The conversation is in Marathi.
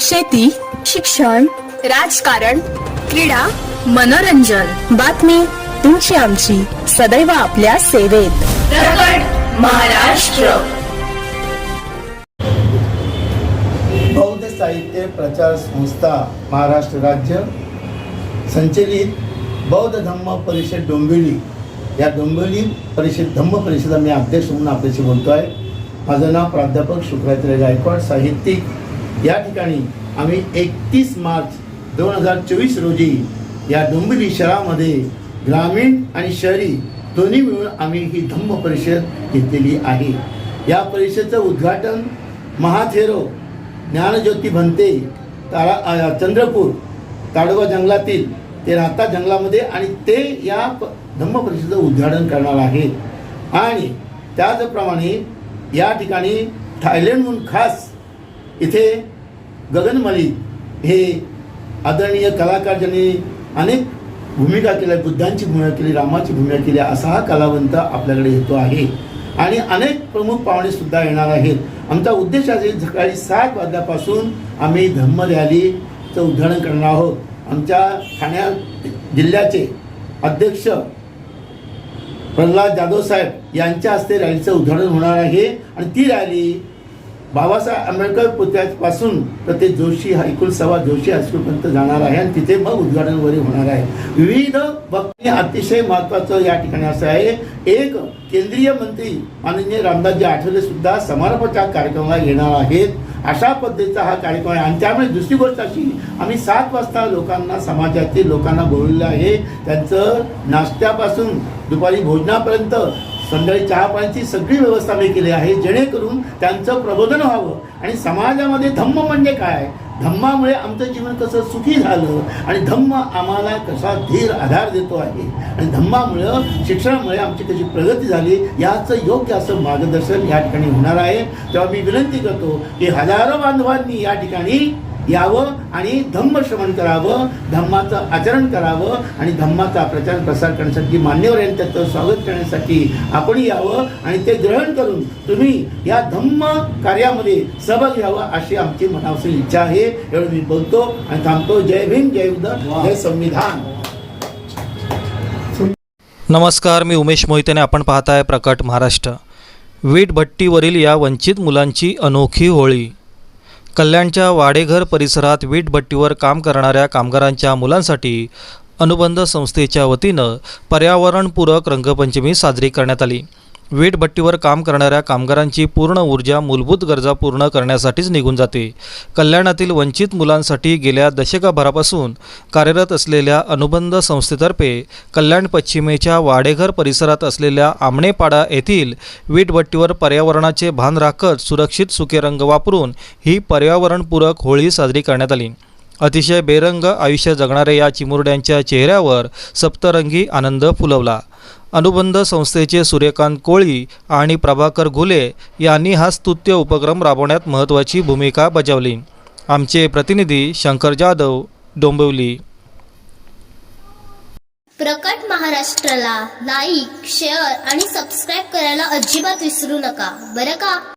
शेती शिक्षण राजकारण क्रीडा मनोरंजन. बातमी तुमची आमची. सदैव आपल्या सेवेत. महाराष्ट्र. बौद्ध साहित्य प्रचार संस्था महाराष्ट्र राज्य संचलित बौद्ध धम्म परिषद डोंबिवली. या डोंबिवली परिषद धम्म परिषद मी अध्यक्ष म्हणून आपल्याशी बोलतो आहे माझं नाव प्राध्यापक शुक्राचार्य गायकवाड साहित्यिक या ठिकाणी आम्ही एकतीस मार्च दोन हजार चोवीस रोजी या डोंबिवली शहरामध्ये ग्रामीण आणि शहरी दोन्ही मिळून आम्ही ही धम्म परिषद घेतलेली आहे. या परिषदेचं उद्घाटन महाथेरो ज्ञानज्योती भंते तारा चंद्रपूर ताडोबा जंगलातील ते राहता जंगलामध्ये आणि ते या प- धम्म परिषदेचं उद्घाटन करणार आहेत. आणि त्याचप्रमाणे या ठिकाणी थायलंडहून खास इथे गगन मलिक हे आदरणीय कलाकार ज्यांनी अनेक भूमिका केल्या बुद्धांची भूमिका केली रामाची भूमिका केली असा हा कलावंत आपल्याकडे येतो आहे. आणि अनेक प्रमुख पाहुणेसुद्धा येणार आहेत. आमचा उद्देश आहे सकाळी सात वाजल्यापासून आम्ही धम्म रॅलीचं उद्घाटन करणार आहोत. आमच्या ठाण्या जिल्ह्याचे अध्यक्ष प्रल्हाद जाधव साहेब यांच्या हस्ते रॅलीचं उद्घाटन होणार आहे. आणि ती रॅली बाबासाहेब आंबेडकर पुतळ्यापासून तर ते जोशी हायस्कूल सवा जोशी हायस्कूलपर्यंत जाणार आहे आणि तिथे मग उद्घाटन वगैरे होणार आहे. विविध वक्ते अतिशय महत्त्वाचं या ठिकाणी असं आहे. एक केंद्रीय मंत्री माननीय रामदासजी आठवले सुद्धा समारोपाच्या कार्यक्रमाला येणार आहेत. अशा पद्धतीचा हा कार्यक्रम आहे. आणि त्यामुळे दुसरी गोष्ट अशी आम्ही सात वाजता लोकांना समाजातील लोकांना बोलवलेलं आहे. त्यांचं नाश्त्यापासून दुपारी भोजनापर्यंत संध्याकाळी चहा पाण्याची सगळी व्यवस्था मी केली आहे. जेणेकरून त्यांचं प्रबोधन व्हावं. आणि समाजामध्ये धम्म म्हणजे काय? धम्मामुळे आमचं जीवन कसं सुखी झालं आणि धम्म आम्हाला कसा धीर आधार देतो आहे. आणि धम्मामुळं शिक्षणामुळे आमची कशी प्रगती झाली याचं योग्य असं मार्गदर्शन या ठिकाणी होणार आहे. तेव्हा मी विनंती करतो की हजारो बांधवांनी या ठिकाणी यावं आणि धम्म श्रवण करावं धम्माचं आचरण करावं आणि धम्माचा प्रचार प्रसार करण्यासाठी मान्यवर यांच्याचं स्वागत करण्यासाठी आपण यावं आणि ते ग्रहण करून तुम्ही या धम्म कार्यामध्ये सहभाग घ्यावा अशी आमची मनापासून इच्छा आहे. एवढं मी बोलतो आणि थांबतो. जय भीम जय उद जय संविधान. नमस्कार मी उमेश मोहितेने. आपण पाहत आहे प्रकट महाराष्ट्र. वीट भट्टीवरील या वंचित मुलांची अनोखी होळी. कल्याणच्या वाडेघर परिसरात वीट भट्टीवर काम करणाऱ्या कामगारांच्या मुलांसाठी अनुबंध संस्थेच्या वतीनं पर्यावरणपूरक रंगपंचमी साजरी करण्यात आली. वीटभट्टीवर काम करणाऱ्या कामगारांची पूर्ण ऊर्जा मूलभूत गरजा पूर्ण करण्यासाठीच निघून जाते. कल्याणातील वंचित मुलांसाठी गेल्या दशकाभरापासून कार्यरत असलेल्या अनुबंध संस्थेतर्फे कल्याण पश्चिमेच्या वाडेघर परिसरात असलेल्या आमणेपाडा येथील वीटभट्टीवर पर्यावरणाचे भान राखत सुरक्षित सुके रंग वापरून ही पर्यावरणपूरक होळी साजरी करण्यात आली. अतिशय बेरंग आयुष्य जगणाऱ्या या चिमुरड्यांच्या चेहऱ्यावर सप्तरंगी आनंद फुलवला. अनुबंध संस्थेचे सूर्यकांत कोळी आणि प्रभाकर घुले यांनी हा स्तुत्य उपक्रम राबवण्यात महत्त्वाची भूमिका बजावली. आमचे प्रतिनिधी शंकर जाधव डोंबिवली. प्रकट महाराष्ट्राला लाईक शेअर आणि सबस्क्राईब करायला अजिबात विसरू नका. बरं का?